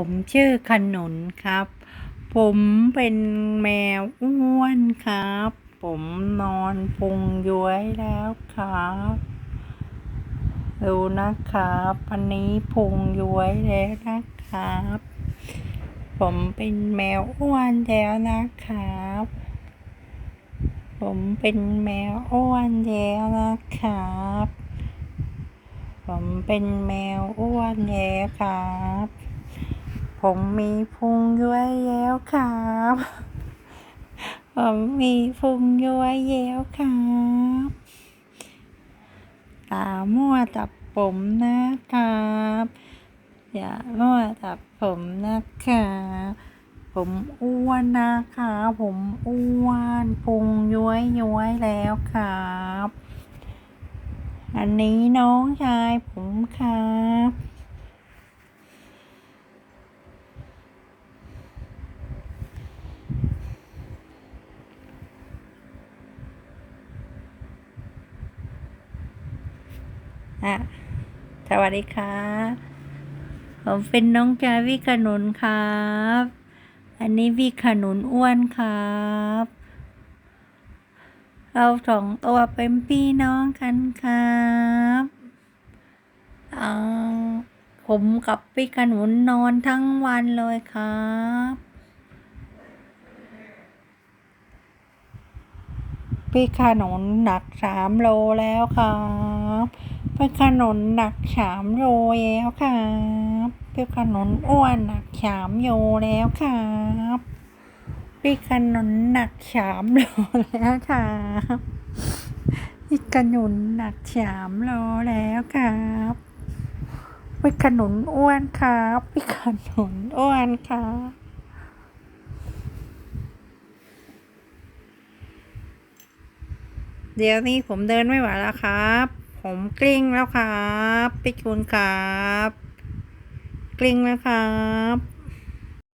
ผมชื่อขนุนครับ ผมเป็นแมวอ้วนครับ ผมนอนพุงย้วยแล้วครับดูนะครับอันนี้พุงย้วยแล้วนะครับ ผมเป็นแมวอ้วนแล้วนะครับ ผมเป็นแมวอ้วนแล้วนะครับผมเป็นแมวอ้วนแล้วครับ ผมมีพุงย้วยแล้วครับ ผมมีพุงย้วยแล้วครับตามั่วจับผมนะครับ อย่ามั่วจับผมนะครับผมอ้วนนะคะ ผมอ้วนพุงย้วยย้วยแล้วครับ อันนี้น้องชายผมครับะสวัสดีครับผมเป็นน้องจาวิขนุนครับ อันนี้วิขนุนอ้วนครับเราสองตัวเป็นพี่น้องกันครับอ่าผมกับพี่ขนุนนอนทั้งวันเลยครับพี่ขนุนหนักสามโลแล้วครับ พี่ขนนหนักสามโลแล้วครับพี่ขนนอ้วนหนักสามโลแล้วครับพี่ขนนหนักสามโลแล้วครับพี่ขนนหนักสามโลแล้วครับพี่ขนนอ้วนครับพี่ขนนอ้วนครับเดี๋ยวนี้ผมเดินไม่ไหวแล้วครับ ผมกลิ้งแล้วครับพี่คุณครับ กลิ้งแล้วครับ